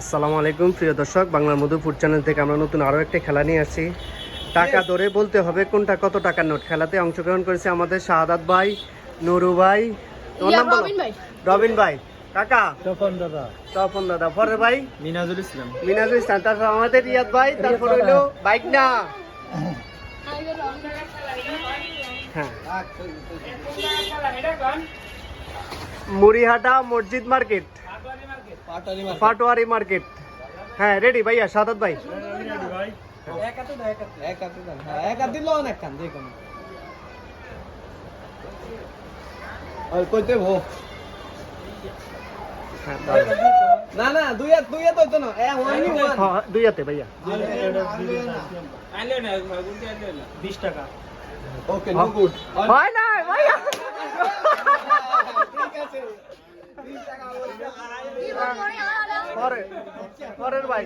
আসসালামু আলাইকুম প্রিয় দর্শক বাংলার মধু ফুড চ্যানেল থেকে আমরা নতুন আরও একটা খেলা নিয়ে আসছি। টাকা ধরে বলতে হবে কোনটা কত টাকার নোট। খেলাতে অংশগ্রহণ করেছে আমাদের শাহাদাত ভাই নুরু ভাই তোমার নাম বলো? রবিন ভাই। কাকা? দাদা। তপন দাদা। পরে ভাই? মিনাজুল ইসলাম। মিনাজুল ইসলাম। তারপর আমাদের রিয়াদ ভাই তারপর হইল বাইক না হ্যাঁ। মুড়িহাটা মসজিদ মার্কেট। পাটোয়ারি মার্কেট হ্যাঁ রেডি ভাইয়া সাদাত ভাই কইতে ভো হ্যাঁ, দাও। না না দুই হাত দুই হাত হইতো না এ হয়নি ওয়ান হ্যাঁ, দুই হাতে ভাইয়া বিশ টাকা ওকে নো গুড হয় না ভাইয়া পরের ভাই।